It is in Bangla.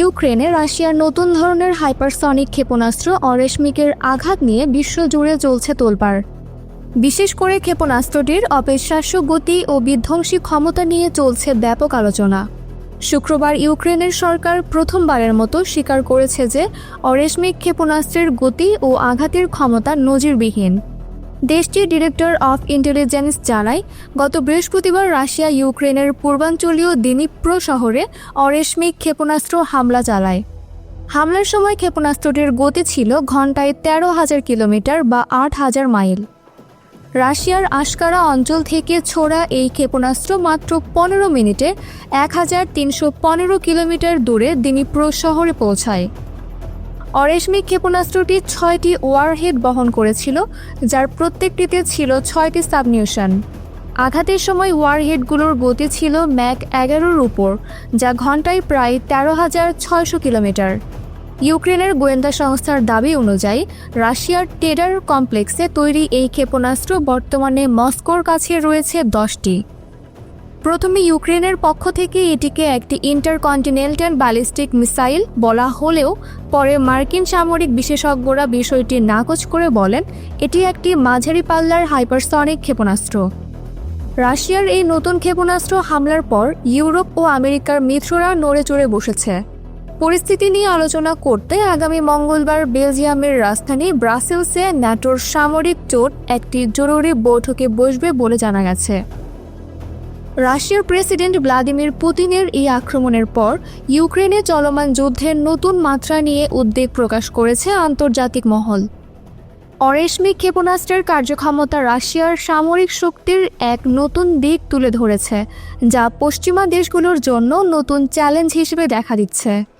ইউক্রেনে রাশিয়ার নতুন ধরনের হাইপারসনিক ক্ষেপণাস্ত্র অরেশমিকের আঘাত নিয়ে বিশ্বজুড়ে চলছে তোলপাড়। বিশেষ করে ক্ষেপণাস্ত্রটির অবিশ্বাস্য গতি ও বিধ্বংসী ক্ষমতা নিয়ে চলছে ব্যাপক আলোচনা। শুক্রবার ইউক্রেনের সরকার প্রথমবারের মতো স্বীকার করেছে যে অরেশমিক ক্ষেপণাস্ত্রের গতি ও আঘাতের ক্ষমতা নজিরবিহীন। দেশটির ডিরেক্টর অফ ইন্টেলিজেন্স জানায়, গত বৃহস্পতিবার রাশিয়া ইউক্রেনের পূর্বাঞ্চলীয় দিনিপ্রো শহরে অরেশমিক ক্ষেপণাস্ত্র হামলা চালায়। হামলার সময় ক্ষেপণাস্ত্রটির গতি ছিল ঘন্টায় তেরো হাজার কিলোমিটার বা আট হাজার মাইল। রাশিয়ার আশকারা অঞ্চল থেকে ছোড়া এই ক্ষেপণাস্ত্র মাত্র পনেরো মিনিটে এক হাজার তিনশো পনেরো কিলোমিটার দূরে দিনিপ্রো শহরে পৌঁছায়। অরেশমিক ক্ষেপণাস্ত্রটি ছয়টি ওয়ারহেড বহন করেছিল, যার প্রত্যেকটিতে ছিল ছয়টি সাবনিউশন আঘাতের সময় ওয়ারহেডগুলোর গতি ছিল ম্যাক এগারোর উপর, যা ঘন্টায় প্রায় তেরো হাজার ছয়শো কিলোমিটার। ইউক্রেনের গোয়েন্দা সংস্থার দাবি অনুযায়ী, রাশিয়ার টেডার কমপ্লেক্সে তৈরি এই ক্ষেপণাস্ত্র বর্তমানে মস্কোর কাছে রয়েছে দশটি। প্রথমে ইউক্রেনের পক্ষ থেকে এটিকে একটি ইন্টারকন্টিনেন্টাল ব্যালিস্টিক মিসাইল বলা হলেও পরে মার্কিন সামরিক বিশেষজ্ঞরা বিষয়টি নাকচ করে বলেন, এটি একটি মাঝারি পাল্লার হাইপারসনিক ক্ষেপণাস্ত্র। রাশিয়ার এই নতুন ক্ষেপণাস্ত্র হামলার পর ইউরোপ ও আমেরিকার মিত্ররা নড়ে চড়ে বসেছে। পরিস্থিতি নিয়ে আলোচনা করতে আগামী মঙ্গলবার বেলজিয়ামের রাজধানী ব্রাসেলসে ন্যাটোর সামরিক জোট একটি জরুরি বৈঠকে বসবে বলে জানা গেছে। রাশিয়ার প্রেসিডেন্ট ভ্লাদিমির পুতিনের এই আক্রমণের পর ইউক্রেনে চলমান যুদ্ধের নতুন মাত্রা নিয়ে উদ্বেগ প্রকাশ করেছে আন্তর্জাতিক মহল। অরেশমি ক্ষেপণাস্ত্রের কার্যক্ষমতা রাশিয়ার সামরিক শক্তির এক নতুন দিক তুলে ধরেছে, যা পশ্চিমা দেশগুলোর জন্য নতুন চ্যালেঞ্জ হিসেবে দেখা দিচ্ছে।